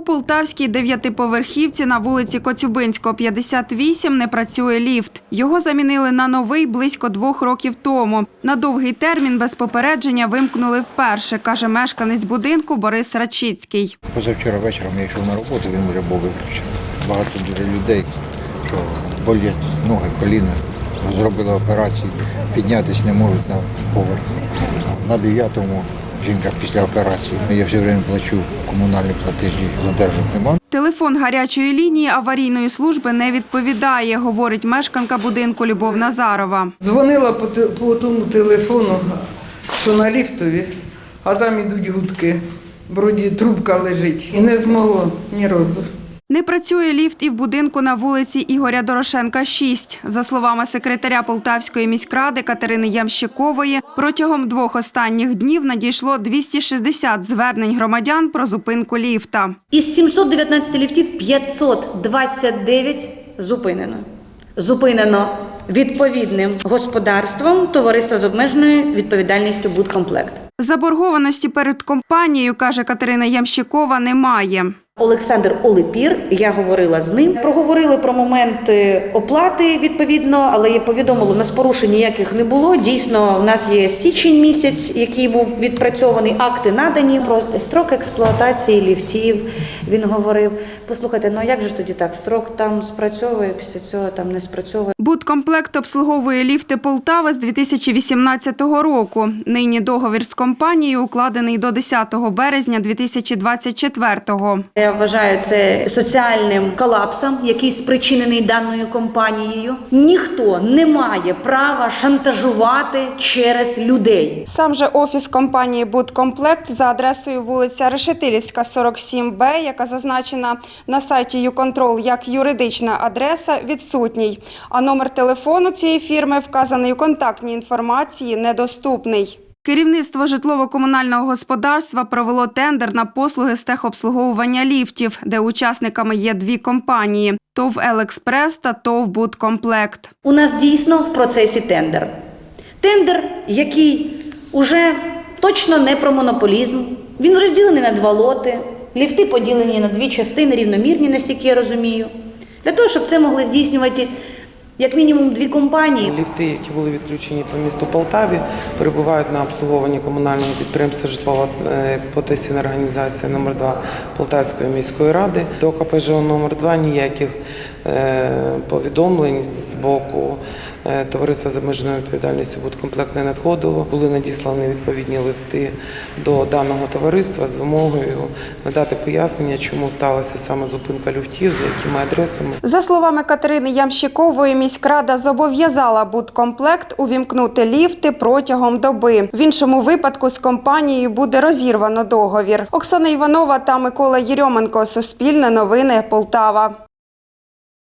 У Полтавській дев'ятиповерхівці на вулиці Коцюбинського, 58 не працює ліфт. Його замінили на новий близько двох років тому. На довгий термін без попередження вимкнули вперше, каже мешканець будинку Борис Рачицький. Позавчора вечором я йшов на роботу, він вже був виключений. Багато дуже людей, що болять ноги, коліна, зробили операцію, піднятися не можуть на поверх. На дев'ятому жінка після операції. Я все время плачу комунальні платежі, задержок нема. Телефон гарячої лінії аварійної служби не відповідає, говорить мешканка будинку Любов Назарова. Дзвонила по, по тому телефону, що на ліфтові, а там ідуть гудки. Вроді трубка лежить. І не змогло ні разу. Не працює ліфт і в будинку на вулиці Ігоря Дорошенка, 6. За словами секретаря Полтавської міськради Катерини Ямщикової, протягом двох останніх днів надійшло 260 звернень громадян про зупинку ліфта. Із 719 ліфтів 529 зупинено. Зупинено відповідним господарством товариства з обмеженою відповідальністю «Будкомплект». Заборгованості перед компанією, каже Катерина Ямщикова, немає. Олександр Олепір, я говорила з ним. Проговорили про момент оплати відповідно, але я повідомила, у нас порушень ніяких не було. Дійсно, у нас є січень місяць, який був відпрацьований, акти надані про строк експлуатації ліфтів. Він говорив: послухайте, ну як же тоді так? Срок там спрацьовує, після цього там не спрацьовує. Будкомплект обслуговує ліфти Полтави з 2018 року. Нині договір з компанією укладений до 10 березня 2024-го. Я вважаю це соціальним колапсом, який спричинений даною компанією. Ніхто не має права шантажувати через людей. Сам же офіс компанії «Будкомплект» за адресою вулиця Решетилівська, 47Б, яка зазначена на сайті «Юконтрол» як юридична адреса, відсутній. А номер телефону цієї фірми, вказаний у контактній інформації, недоступний. Керівництво житлово-комунального господарства провело тендер на послуги з техобслуговування ліфтів, де учасниками є дві компанії – ТОВ «Елекспрес» та ТОВ «Будкомплект». У нас дійсно в процесі тендер. Тендер, який уже точно не про монополізм. Він розділений на два лоти. Ліфти поділені на дві частини, рівномірні, наскільки я розумію. Для того, щоб це могли здійснювати як мінімум дві компанії. Ліфти, які були відключені по місту Полтаві, перебувають на обслуговуванні комунального підприємства житлова е, експлуатаційна організація номер 2 Полтавської міської ради. До КПЖО номер 2 ніяких повідомлень з боку е, товариства з обмеженою відповідальністю «Будкомплект» не надходило. Були надіслані відповідні листи до даного товариства з вимогою надати пояснення, чому сталася саме зупинка люфтів, за якими адресами. За словами Катерини Ямщикової, міськрада зобов'язала будкомплект увімкнути ліфти протягом доби. В іншому випадку з компанією буде розірвано договір. Оксана Іванова та Микола Єрьоменко. Суспільне новини Полтава.